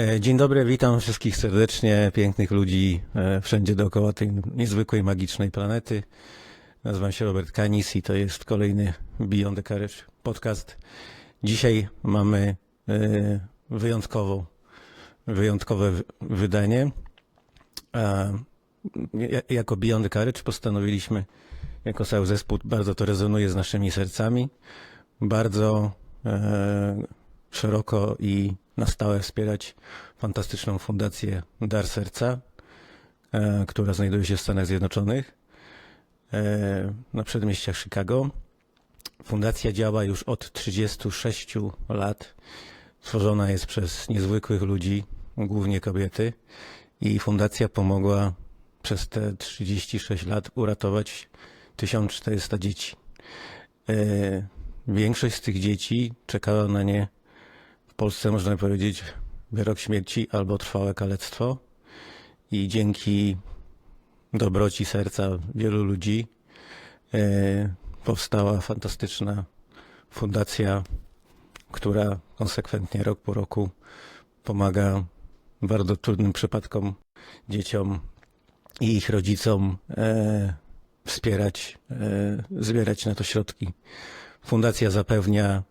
E, Dzień dobry, witam wszystkich serdecznie, pięknych ludzi e, wszędzie dookoła tej niezwykłej, magicznej planety. Nazywam się Robert Kanis i to jest kolejny Beyond the Carriage podcast. Dzisiaj mamy e, wyjątkową, wyjątkowe wydanie. Jako Beyond the Carriage postanowiliśmy, jako cały zespół, bardzo to rezonuje z naszymi sercami, bardzo szeroko i na stałe wspierać fantastyczną fundację Dar Serca, e, która znajduje się w Stanach Zjednoczonych, e, na przedmieściach Chicago. Fundacja działa już od 36 lat. Tworzona jest przez niezwykłych ludzi, głównie kobiety, i fundacja pomogła przez te 36 lat uratować 1400 dzieci. E, Większość z tych dzieci czekała na nie Polsce, można powiedzieć, wyrok śmierci albo trwałe kalectwo. I dzięki dobroci serca wielu ludzi e, powstała fantastyczna fundacja, która konsekwentnie rok po roku pomaga bardzo trudnym przypadkom dzieciom i ich rodzicom e, wspierać, e, zbierać na to środki. Fundacja zapewnia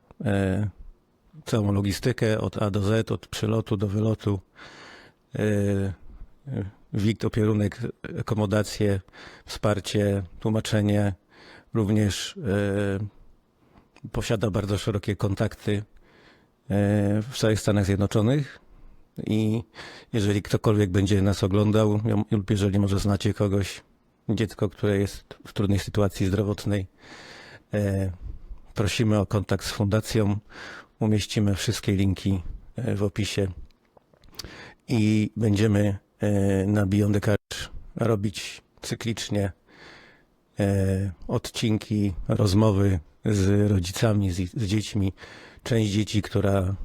całą logistykę od A do Z, od przylotu do wylotu, e, e, WIG, opierunek, akomodację, wsparcie, tłumaczenie. Również e, posiada bardzo szerokie kontakty w całych Stanach Zjednoczonych. I jeżeli ktokolwiek będzie nas oglądał, lub jeżeli może znacie kogoś, dziecko, które jest w trudnej sytuacji zdrowotnej, prosimy o kontakt z fundacją. Umieścimy wszystkie linki e, w opisie i będziemy e, na Beyond the Carriage robić cyklicznie e, odcinki, rozmowy z rodzicami, z, z dziećmi. Część dzieci, która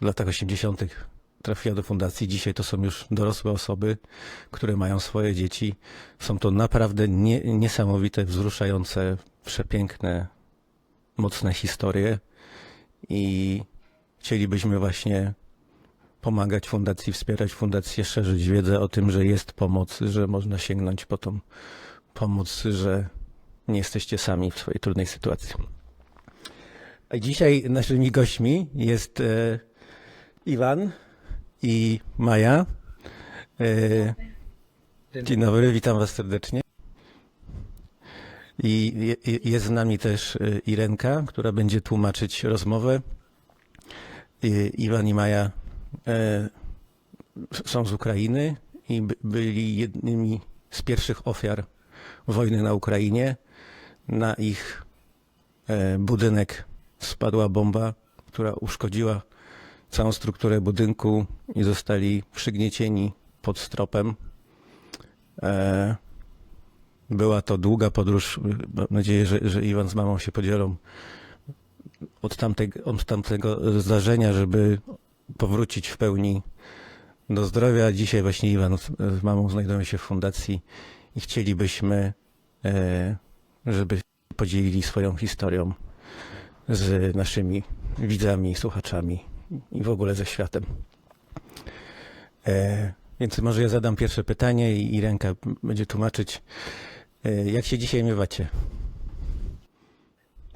w latach 80. trafiła do fundacji, dzisiaj to są już dorosłe osoby, które mają swoje dzieci. Są to naprawdę nie, niesamowite, wzruszające, przepiękne, mocne historie i chcielibyśmy właśnie pomagać fundacji, wspierać fundację, szerzyć wiedzę o tym, że jest pomoc, że można sięgnąć po tą pomoc, że nie jesteście sami w swojej trudnej sytuacji. A dzisiaj naszymi gośćmi jest e, Iwan i Maja. E, dzień dobry, witam Was serdecznie. I je- jest z nami też e, Irenka, która będzie tłumaczyć rozmowę. I- Iwan i Maja e, są z Ukrainy i by- byli jednymi z pierwszych ofiar wojny na Ukrainie. Na ich e, budynek spadła bomba, która uszkodziła całą strukturę budynku i zostali przygniecieni pod stropem. E, była to długa podróż. Mam nadzieję, że, że Iwan z mamą się podzielą od tamtego, od tamtego zdarzenia, żeby powrócić w pełni do zdrowia. Dzisiaj właśnie Iwan z, mamą znajdują się w fundacji i chcielibyśmy, e, żeby podzielili swoją historią z naszymi widzami, słuchaczami i w ogóle ze światem. E, więc może ja zadam pierwsze pytanie i Irenka będzie tłumaczyć. E, jak się dzisiaj miewacie?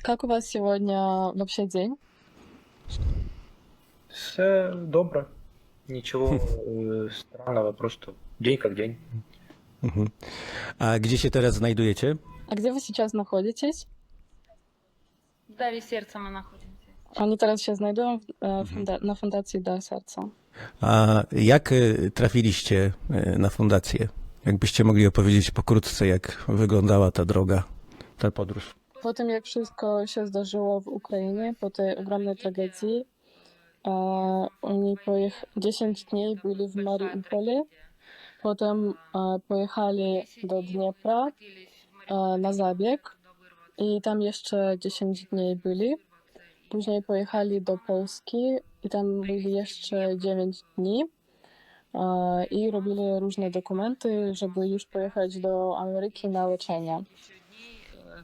Как у вас сегодня вообще день? Все добре. Нічого е, странного, просто день как день. Mhm. A gdzie się teraz znajdujecie? А где вы сейчас находитесь? В Дарі серця ми знаходимося. Oni teraz się znajdują w, e, funda- na Fundacji Dar Serca. A jak e, trafiliście e, na fundację? Jakbyście mogli opowiedzieć pokrótce, jak wyglądała ta droga, ta podróż? Po tym, jak wszystko się zdarzyło w Ukrainie, po tej ogromnej tragedii, oni pojech- 10 dni byli w Mariupole, potem pojechali do Dniepra na zabieg i tam jeszcze 10 dni byli. Później pojechali do Polski i tam byli jeszcze 9 dni i robili różne dokumenty, żeby już pojechać do Ameryki na leczenie. Э,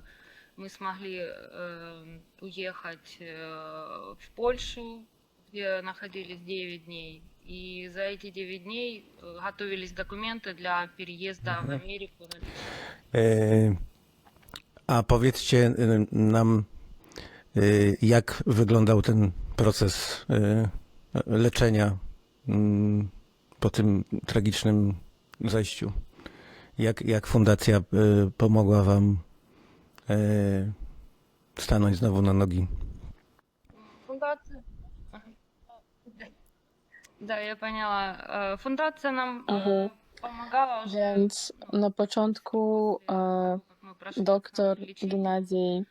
Мы смогли э, уехать э, в Польшу, где находились 9 дней, И за эти 9 дней э, готовились документы для переезда в Америку. E, A powiedzcie e, nam, e, jak wyglądał ten proces e, leczenia mm, po tym tragicznym zajściu? Jak, jak fundacja e, pomogła wam e, stanąć znowu na nogi? Фундация. Да, я поняла. Э, Фундация нам э, Мгм. помогала уже. Więc na początku e, как мы прошли doktor лечение, Gennadiy э,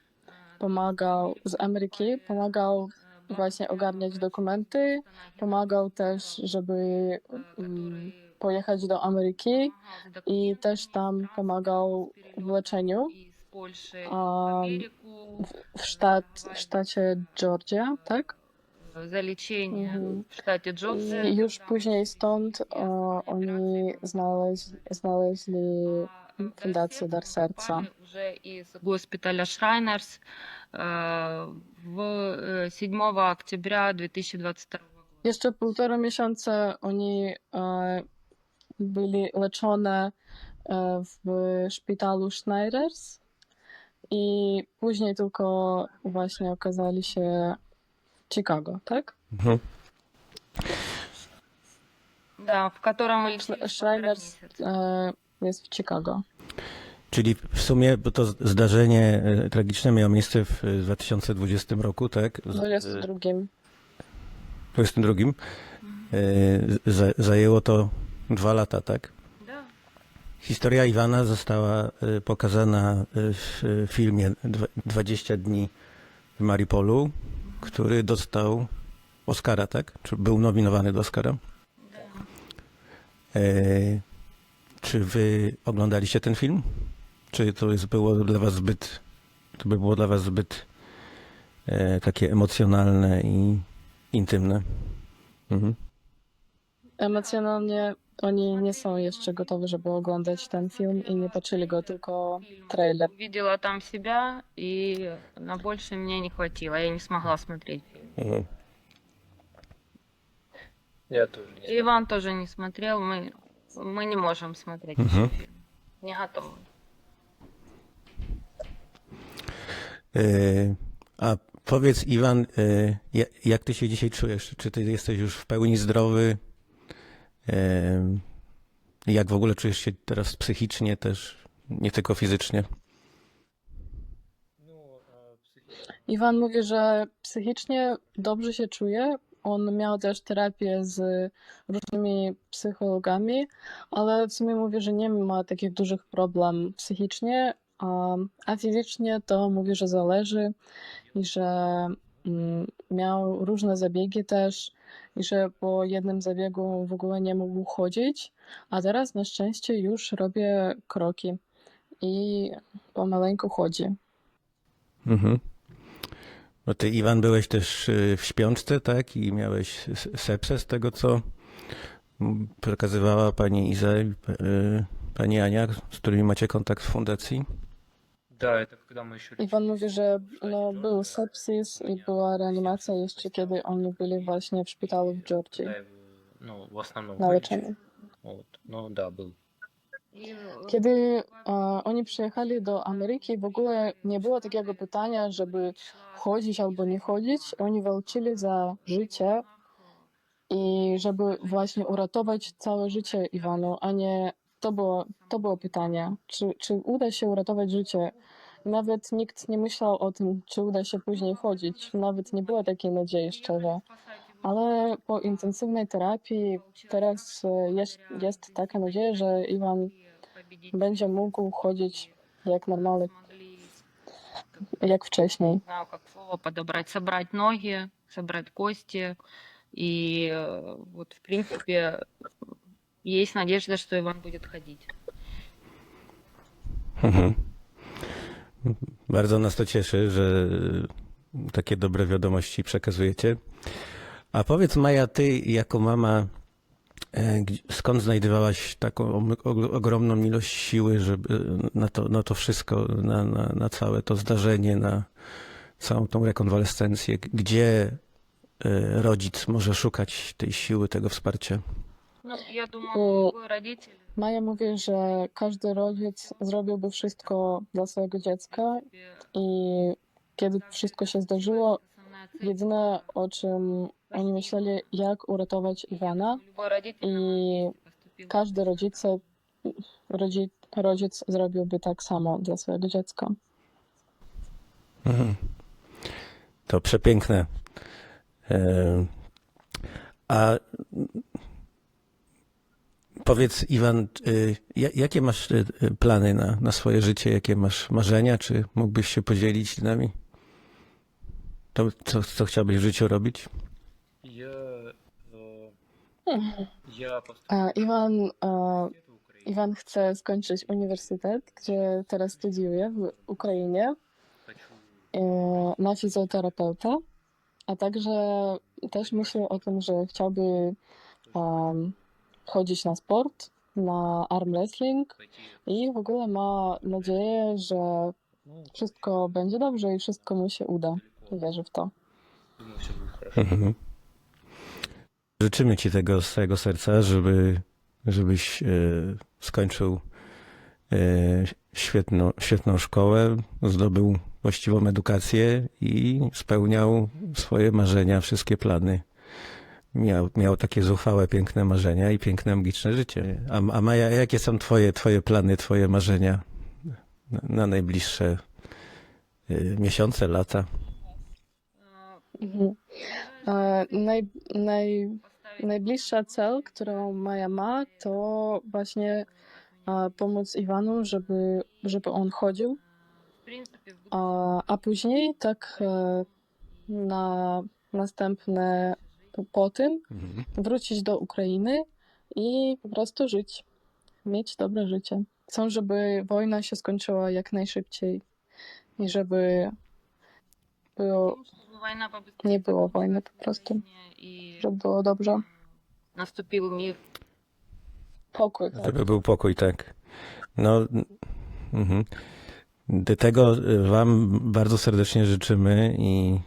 pomagał z Ameryki, pomagał э, właśnie ogarniać dokumenty. Pomagał też, żeby mm, pojechać do Ameryki i też tam pomagał w leczeniu w, sztat, w sztacie Georgia, tak? Zaliczenie mhm. w sztacie Georgia. I już później stąd o, oni znaleźli, znaleźli фундацию Дар Сердца. Уже из госпиталя Шрайнерс э, в э, 7 октября 2022 года. Jeszcze półtora miesiąca oni e, byli leczone e, w szpitalu Schneiders i później tylko właśnie okazali się w Chicago, tak? Mhm. Да, в котором полтора Шрайнерс месяца. E, jest w Chicago. Czyli w sumie bo to zdarzenie e, tragiczne miało miejsce w e, 2020 roku, tak? W Z- 22. 22. E, za- Zajęło to dwa lata, tak? Historia Iwana została e, pokazana e, w e, filmie Dwa- 20 dni w Maripolu, który dostał Oscara, tak? Czy był nominowany do Oscara? E, Czy wy oglądaliście ten film? Czy to jest było dla was zbyt, to by było dla was zbyt e, takie emocjonalne i intymne? Mhm. Emocjonalnie oni nie są jeszcze gotowi, żeby oglądać ten film i nie patrzyli go, tylko трейлер. Увидела там себя, и на больше мне не хватило. Я не смогла смотреть фильм. Mhm. Я тоже не знаю. Иван тоже не смотрел. Мы, мы не можем смотреть Мгм. фильм. Не готовы. E, A powiedz Iwan, e, ja- jak ty się dzisiaj czujesz? Czy ty jesteś już w pełni zdrowy? E, Jak w ogóle czujesz się teraz psychicznie też, nie tylko fizycznie? Ну, э, психи- Iwan mówi, że psychicznie dobrze się czuje. on miał też terapię z różnymi psychologami, ale w sumie mówi, że nie ma takich dużych problemów psychicznie, a, a fizycznie to mówi, że zależy i że mm, miał różne zabiegi też i że po jednym zabiegu w ogóle nie mógł chodzić, a teraz na szczęście już robię kroki i pomaleńku chodzi. Mhm. Bo ty, Iwan, byłeś też e, w śpiączce, tak? I miałeś s- sepsę z tego, co mm, przekazywała pani Iza i p- e, pani Ania, z którymi macie kontakt w fundacji. Да, это когда мы еще Iwan mówi, że no, był sepsis i była reanimacja jeszcze kiedy oni byli właśnie w szpitalu w Georgii ну, в основном. na leczeniu. Вот. Ну да, был. И, э, Kiedy e, oni przyjechali do Ameryki, w ogóle nie było takiego pytania, żeby chodzić albo nie chodzić. Oni walczyli za życie i żeby właśnie uratować całe życie Iwanu, a nie to było, to było pytanie, czy, czy uda się uratować życie. Nawet nikt nie myślał o tym, czy uda się później chodzić. Nawet nie było takiej nadziei szczerze. Ale po intensywnej terapii teraz e, jest, jest taka nadzieja, że Iwan będzie mógł chodzić jak normalny, jak wcześniej. не знаю, как слово подобрать, собрать ноги, собрать кости. И э, вот, в принципе, есть надежда, что Иван будет ходить. Mhm. Bardzo nas to cieszy, że takie dobre wiadomości przekazujecie. A powiedz Maja, ty jako mama, e, gdzie- skąd znajdowałaś taką om- og- ogromną ilość siły, żeby na to, na to wszystko, na, na, na całe to zdarzenie, na całą tą rekonwalescencję? Gdzie e, rodzic może szukać tej siły, tego wsparcia? Ну, я думаю, О. любой родитель, Maja mówi, że każdy rodzic zrobiłby wszystko dla swojego dziecka в принципе, i kiedy wszystko się zdarzyło, основная цель jedyne o czym oni myśleli, jak uratować Iwana любой родитель i поступил każdy rodzice, rodzi, rodzic zrobiłby tak samo dla swojego dziecka. Mhm. To przepiękne. E, A powiedz, Iwan, y, ja- jakie masz y, y, plany na, na swoje życie? Jakie masz marzenia? Czy mógłbyś się podzielić z nami? To, co, co chciałbyś w życiu robić? Я, ja mhm. A, e, e, Iwan, chce skończyć uniwersytet, gdzie teraz studiuje w Ukrainie e, na a także też myślę o tym, że chciałby um, chodzić na sport, na arm wrestling i w ogóle ma nadzieję, że wszystko będzie dobrze i wszystko mu się uda. Wierzę w to. Mhm. Życzymy Ci tego z całego serca, żeby, żebyś e, skończył e, świetną, świetną szkołę, zdobył właściwą edukację i spełniał swoje marzenia, wszystkie plany. Miał, miał takie zuchwałe, piękne marzenia i piękne, magiczne życie. A, a Maja, jakie są twoje, twoje plany, Twoje marzenia na, na najbliższe y, miesiące, lata? Mhm. E, naj, naj, Najbliższa cel, którą Maja ma, to właśnie pomóc Iwanu, żeby, żeby on chodził, a, a później tak e, na następne po- tym mhm. wrócić do Ukrainy i po prostu żyć, mieć dobre życie. Chcą, żeby wojna się skończyła jak najszybciej i żeby było, nie było wojny po prostu, żeby było dobrze. Nastąpił mi pokój. Żeby był pokój, tak. No, mhm. tego y, wam bardzo serdecznie życzymy i,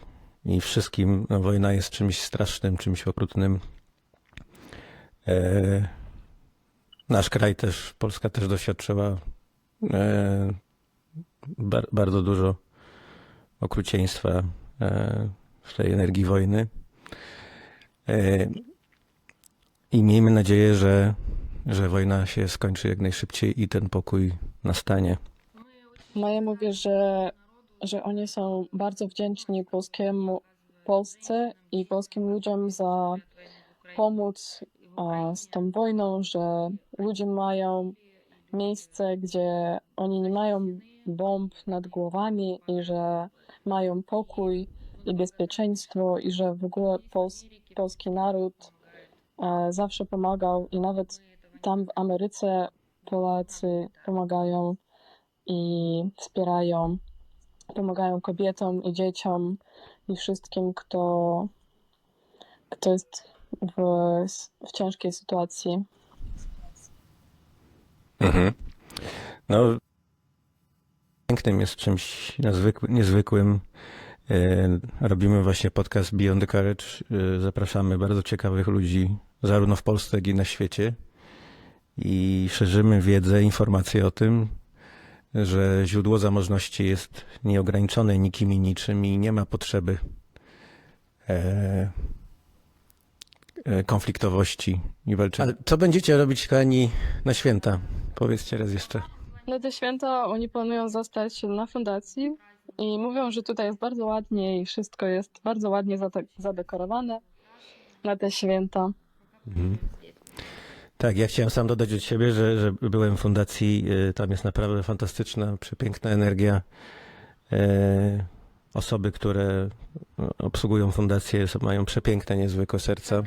i wszystkim. No, wojna jest czymś strasznym, czymś okrutnym. E, nasz kraj też, Polska też doświadczyła e, bar, bardzo dużo okrucieństwa e, w tej energii wojny. E, I miejmy nadzieję, że że wojna się skończy jak najszybciej i ten pokój nastanie. Maja mówi, że, że oni są bardzo wdzięczni polskiemu, Polsce i polskim ludziom za pomóc a, z tą wojną, że ludzie mają miejsce, gdzie oni nie mają bomb nad głowami i że mają pokój i bezpieczeństwo i że w ogóle pols, polski naród e, zawsze pomagał i nawet tam w Ameryce Polacy pomagają i wspierają, pomagają kobietom i dzieciom i wszystkim, kto, kto jest w, w ciężkiej sytuacji. Mhm. No, pięknym jest czymś niezwykły, niezwykłym. E, Robimy właśnie podcast Beyond the Courage. E, Zapraszamy bardzo ciekawych ludzi, zarówno w Polsce, jak i na świecie. I szerzymy wiedzę, informacje o tym, że źródło zamożności jest nieograniczone nikim i niczym i nie ma potrzeby e, konfliktowości i walczenia. Ale co będziecie robić, kochani, na święta? Powiedzcie raz jeszcze. Na te święta oni planują zostać na fundacji i mówią, że tutaj jest bardzo ładnie i wszystko jest bardzo ładnie zade- zadekorowane na te święta. Mhm. Tak, ja chciałem sam dodać od siebie, że, że byłem w fundacji, y, tam jest naprawdę fantastyczna, przepiękna energia osoby, które e, obsługują fundację, mają przepiękne, niezwykłe serca.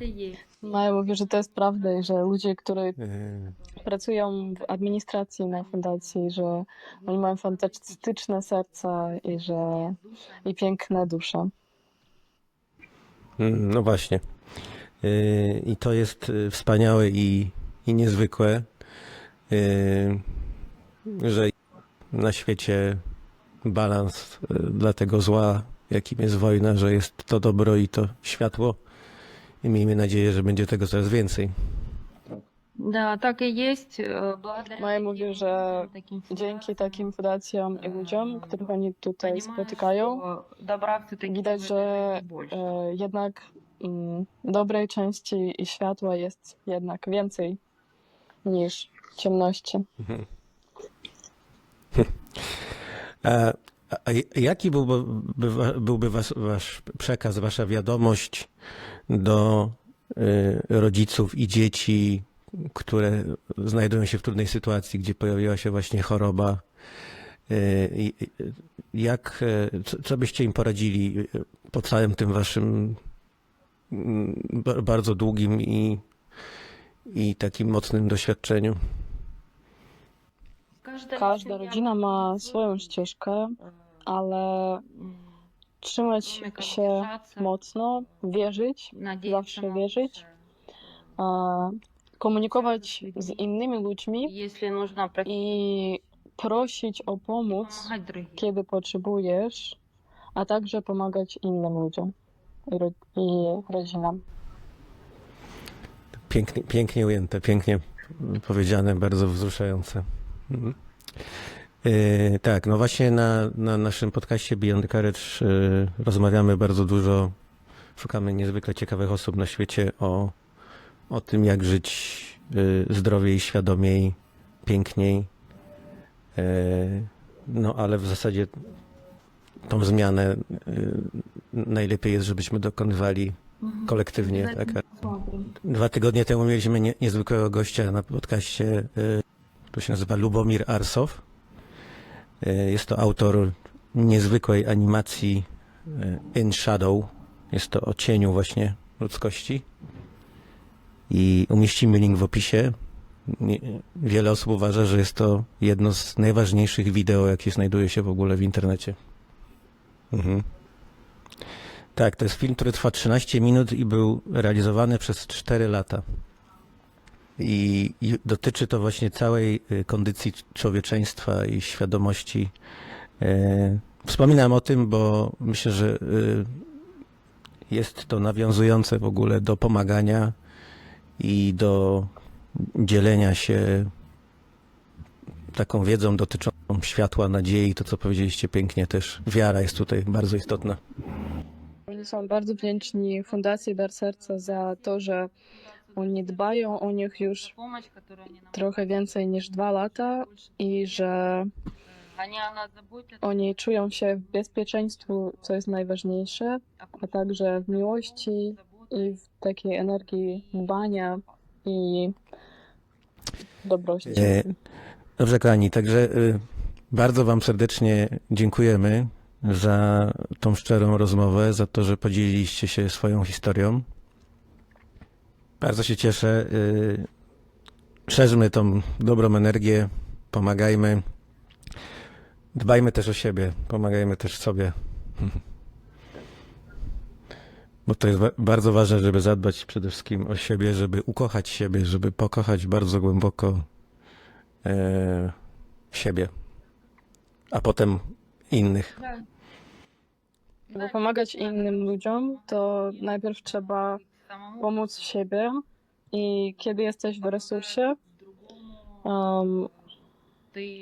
No ja mówię, że to jest prawda i że ludzie, którzy e, pracują w administracji na fundacji, że oni mają fantastyczne serca i że i piękne dusze. Mm, no właśnie. E, I to jest wspaniałe i, i niezwykłe, że na świecie balans e, dla tego zła, jakim jest wojna, że jest to dobro i to światło. I miejmy nadzieję, że będzie tego coraz więcej. Da, tak jest. Maja mówi, że dzięki takim fundacjom i ludziom, których oni tutaj spotykają, widać, że e, jednak mm, dobrej części i światła jest jednak więcej niż ciemności. Mhm. A, a jaki byłby, by, byłby was, wasz przekaz, wasza wiadomość do y, rodziców i dzieci, które znajdują się w trudnej sytuacji, gdzie pojawiła się właśnie choroba? I- jak, y, co, byście im poradzili po całym tym waszym mm, ba- bardzo długim i, i takim mocnym doświadczeniu? każda, każda rodzina ma swoją ścieżkę, ale trzymać się mocno, wierzyć, zawsze wierzyć, komunikować z innymi ludźmi i prosić o pomoc, kiedy potrzebujesz, a także pomagać innym ludziom i rodzinom. Pięknie, pięknie ujęte, pięknie powiedziane, bardzo wzruszające. Mhm. E, tak, no właśnie na, na naszym podcaście Beyond Courage e, rozmawiamy bardzo dużo, szukamy niezwykle ciekawych osób na świecie o, o tym, jak żyć e, zdrowiej, świadomiej, piękniej. No ale w zasadzie tą zmianę najlepiej jest, żebyśmy dokonywali kolektywnie. Tak? Dwa tygodnie temu mieliśmy niezwykłego gościa na podcaście który się nazywa Lubomir Arsow. Y, Jest to autor niezwykłej animacji y, In Shadow. Jest to o cieniu właśnie ludzkości. I umieścimy link w opisie. Wiele osób uważa, że jest to jedno z najważniejszych wideo, jakie znajduje się w ogóle w internecie. Mhm. Tak, to jest film, który trwa 13 minut i był realizowany przez 4 lata. I, I dotyczy to właśnie całej y, kondycji człowieczeństwa i świadomości. E, Wspominam o tym, bo myślę, że y, jest to nawiązujące w ogóle do pomagania i do dzielenia się taką wiedzą dotyczącą światła, nadziei, to co powiedzieliście pięknie też. Wiara jest tutaj bardzo istotna. Są bardzo wdzięczni Fundacji Dar Serca za to, że oni dbają o nich już trochę więcej niż dwa lata i że oni czują się w bezpieczeństwie, co jest najważniejsze, a także w miłości i w takiej energii dbania i dobrości. E, dobrze, kochani, także y, bardzo Wam serdecznie dziękujemy za tą szczerą rozmowę, za to, że podzieliliście się swoją historią. Bardzo się cieszę. Y, szerzmy tą dobrą energię, pomagajmy. Dbajmy też o siebie, pomagajmy też sobie. Bo to jest bardzo ważne, żeby zadbać przede wszystkim o siebie, żeby ukochać siebie, żeby pokochać bardzo głęboko e, siebie, a potem innych. Żeby pomagać innym ludziom, to najpierw trzeba pomóc siebie i kiedy jesteś w resursie, um,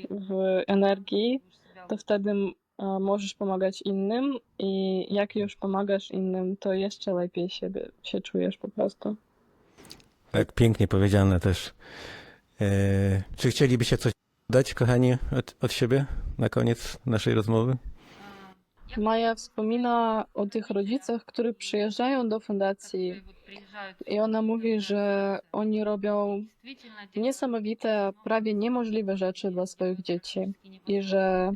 w energii, to wtedy e, możesz pomagać innym i jak już pomagasz innym, to jeszcze lepiej siebie, się czujesz po prostu. Tak pięknie powiedziane też. E, czy chcielibyście coś dodać, kochani, od, od siebie na koniec naszej rozmowy? Maja wspomina o tych rodzicach, którzy przyjeżdżają do fundacji i ona mówi, że oni robią niesamowite, prawie niemożliwe rzeczy dla swoich dzieci i że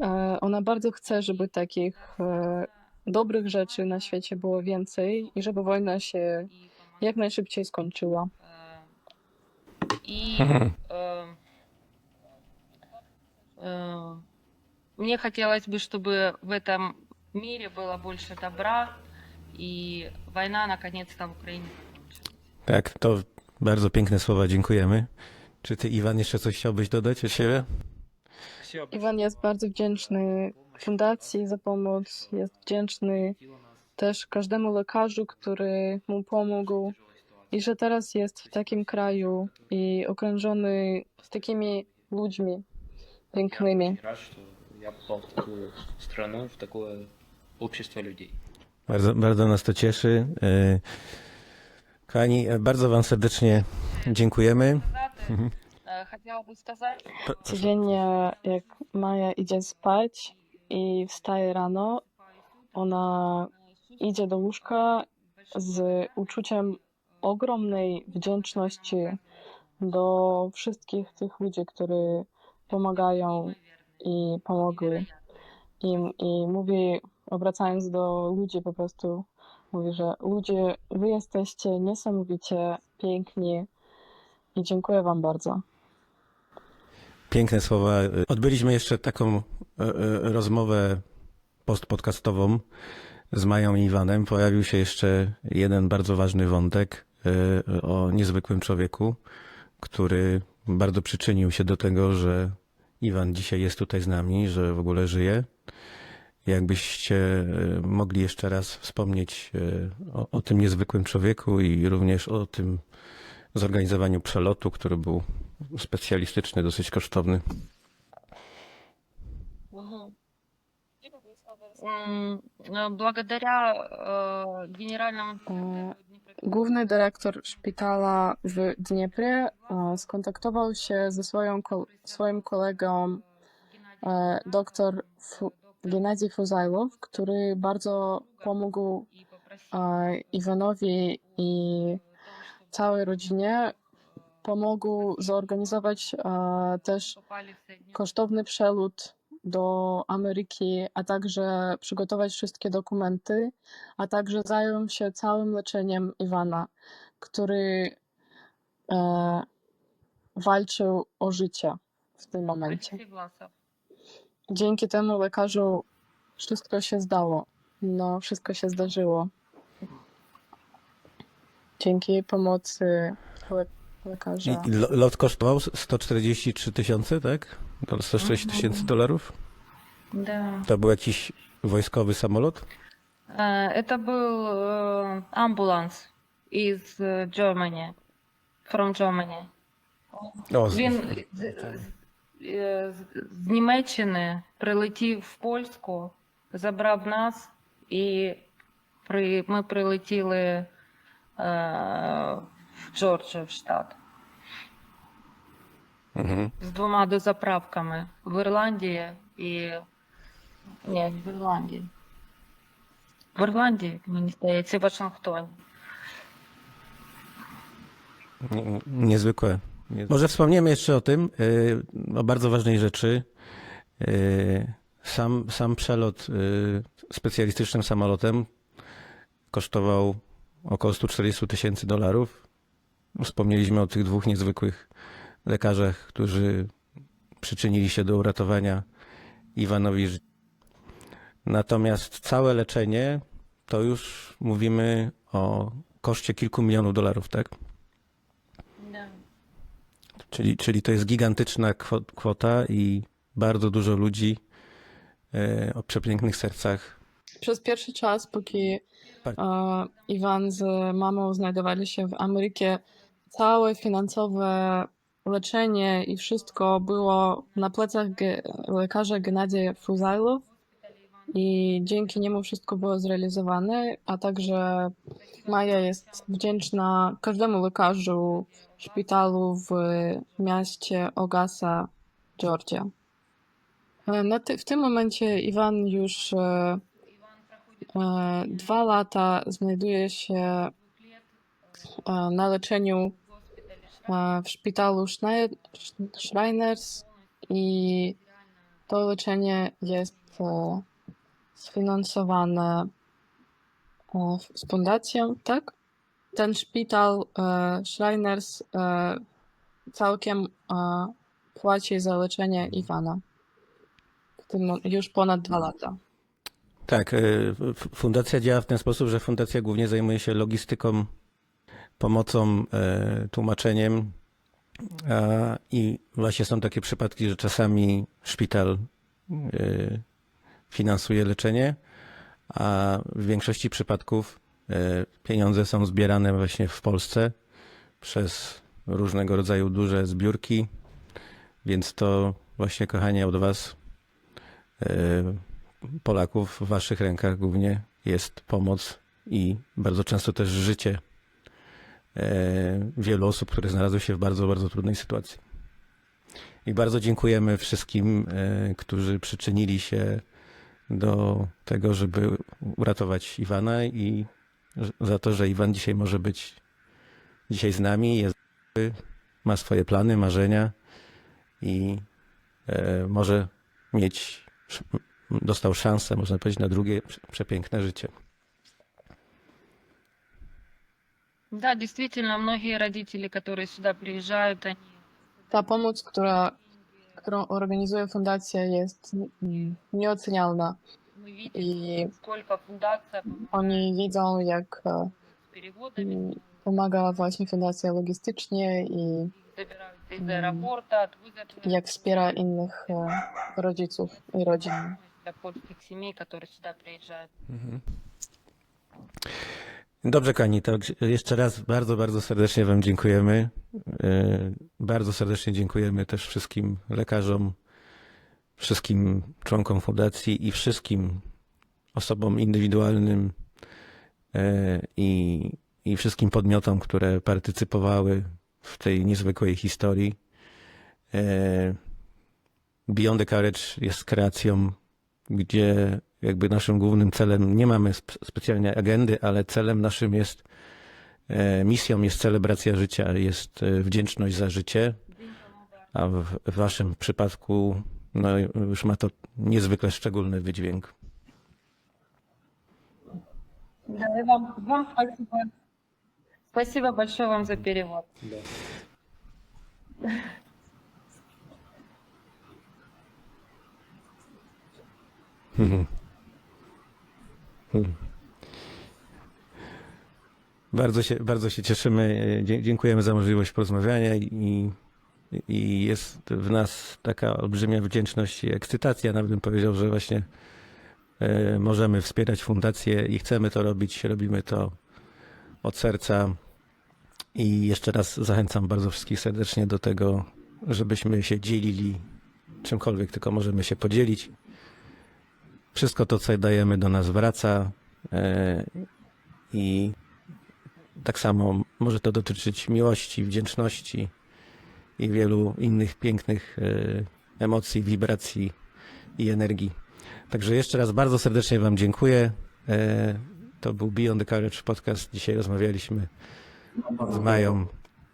e, ona bardzo chce, żeby takich e, dobrych rzeczy na świecie było więcej i żeby wojna się jak najszybciej skończyła. I e, э, э, мне хотелось бы, чтобы в этом мире было больше добра, и война наконец-то в Украине закончилась. Tak, to bardzo piękne słowa, dziękujemy. Czy ty, Iwan, jeszcze coś chciałbyś dodać od siebie? Спасибо Iwan jest bardzo wdzięczny fundacji za pomoc, jest wdzięczny też każdemu lekarzu, który mu pomógł i że teraz jest w takim kraju i okrążony z takimi ludźmi pięknymi. Рад, что я попал в такую страну, в такое общество людей. Bardzo, bardzo nas to cieszy. E, Kochani, e, bardzo Wam serdecznie dziękujemy. Mhm. Э, Хотела бы сказать, Codziennie jak Maja idzie spać i wstaje rano, ona idzie do łóżka z uczuciem ogromnej wdzięczności do wszystkich tych ludzi, którzy pomagają i pomogli. I, I mówi, obracając do ludzi, po prostu mówi, że ludzie, wy jesteście niesamowicie piękni i dziękuję Wam bardzo. Piękne słowa. Odbyliśmy jeszcze taką e, e, rozmowę postpodcastową z Mają i Iwanem. Pojawił się jeszcze jeden bardzo ważny wątek e, o niezwykłym człowieku, który bardzo przyczynił się do tego, że Iwan dzisiaj jest tutaj z nami, że w ogóle żyje. Jakbyście e, mogli jeszcze raz wspomnieć e, o, o tym niezwykłym człowieku i również o tym zorganizowaniu przelotu, który był specjalistyczny, dosyć kosztowny. м, э, благодаря э, генеральному Э, Główny dyrektor szpitala w Dnieprie e, skontaktował się ze swoją, swoim kolegą e, dr Gennady Fuzajlow, który bardzo pomógł e, Iwanowi i całej rodzinie. Pomógł zorganizować e, też kosztowny przelot do Ameryki, a także przygotować wszystkie dokumenty, a także zajął się całym leczeniem Iwana, który e, walczył o życie w tym momencie. Dzięki temu lekarzu wszystko się zdało. No, wszystko się zdarzyło. Dzięki pomocy le- lekarza. I lo- lot kosztował 143 tysiące, tak? To 140 tysięcy dolarów? Да. To był jakiś wojskowy samolot? Э, Это был э, амбуланс из э, Germany, from Germany. O, z- Він з, е, з- з Німеччини прилетів в Польську, забрав нас, і при, ми прилетіли е, в Джорджію, в штат, mhm. з двома дозаправками в Ірландії і. Ні, в Ірландії. В Ірландії, мені здається, в Вашингтоні. Nie- Niezwykłe. Nie- Może wspomniemy jeszcze o tym, y, o bardzo ważnej rzeczy. Y, Sam, sam przelot y, specjalistycznym samolotem kosztował około 140 tysięcy dolarów. Wspomnieliśmy o tych dwóch niezwykłych lekarzach, którzy przyczynili się do uratowania Iwanowi życia. Natomiast całe leczenie to już mówimy o koszcie kilku milionów dolarów, tak? Czyli, czyli to jest gigantyczna kwo- kwota i bardzo dużo ludzi e, o przepięknych sercach. Przez pierwszy czas, póki Tak. e, Iwan z mamą znajdowali się w Ameryce, całe finansowe leczenie i wszystko było na plecach ge- lekarza Gennady Fuzajlow i dzięki niemu wszystko było zrealizowane, a także Maja jest wdzięczna każdemu lekarzu szpitalu w mieście Ogasa, Georgia. E, w tym momencie Iwan już e, e, dwa lata znajduje się na leczeniu w szpitalu Schreiner's i to leczenie jest e, sfinansowane e, z fundacją, tak? Ten szpital e, Schreiner's e, całkiem płaci za leczenie Iwana. Już ponad dwa lata. Tak, fundacja działa w ten sposób, że fundacja głównie zajmuje się logistyką, pomocą, e, tłumaczeniem. I właśnie są takie przypadki, że czasami szpital e, finansuje leczenie, a w większości przypadków e, pieniądze są zbierane właśnie w Polsce przez różnego rodzaju duże zbiórki, więc to właśnie, kochani, od Was, Polaków, w Waszych rękach głównie jest pomoc i bardzo często też życie wielu osób, które znalazły się w bardzo, bardzo trudnej sytuacji. I bardzo dziękujemy wszystkim, e, którzy przyczynili się do tego, żeby uratować Iwana i za to, że Iwan dzisiaj może być dzisiaj z nami, jest, ma swoje plany, marzenia i e, może mieć, dostał szansę, można powiedzieć, na drugie prze- przepiękne życie. Да, действительно, многие родители, которые сюда приезжают, они... Та помощь, которая, которую организует фундация, есть неоценена. Мы видим, И сколько фундация Они Как э, спира иных э, właśnie fundacja и родин. jak wspiera innych rodziców i rodzin. Mhm. Dobrze, Kani. to jeszcze raz bardzo, bardzo serdecznie Wam dziękujemy. E, bardzo serdecznie dziękujemy też wszystkim lekarzom, wszystkim członkom fundacji i wszystkim osobom indywidualnym e, i, i wszystkim podmiotom, które partycypowały w tej niezwykłej historii. E, Beyond the Courage jest kreacją gdzie jakby naszym głównym celem, nie mamy sp- specjalnie agendy, ale celem naszym jest, e, misją jest celebracja życia, jest e, wdzięczność za życie, a w, w waszym przypadku no, już ma to niezwykle szczególny wydźwięk. Да, и вам, вам спасибо. Спасибо большое вам за перевод. Да. Bardzo się, bardzo się cieszymy, dziękujemy za możliwość porozmawiania i, i jest w nas taka olbrzymia wdzięczność i ekscytacja. Nawet bym powiedział, że właśnie e, możemy wspierać fundację i chcemy to robić. Robimy to od serca. I jeszcze raz zachęcam bardzo wszystkich serdecznie do tego, żebyśmy się dzielili czymkolwiek, tylko możemy się podzielić. Wszystko to, co dajemy, do nas wraca. e, I tak samo może to dotyczyć miłości, wdzięczności i wielu innych pięknych e, emocji, wibracji i energii. Także jeszcze raz bardzo serdecznie Wam dziękuję. E, To był Beyond the Courage podcast. Dzisiaj rozmawialiśmy z Mają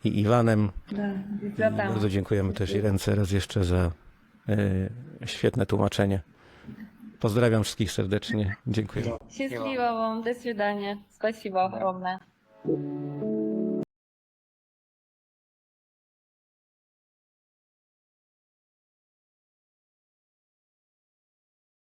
i Iwanem. Да, I bardzo dziękujemy też Irence raz jeszcze za świetne tłumaczenie. Pozdrawiam wszystkich serdecznie. Dziękuję. Счастливо вам. До свидания. Спасибо огромное.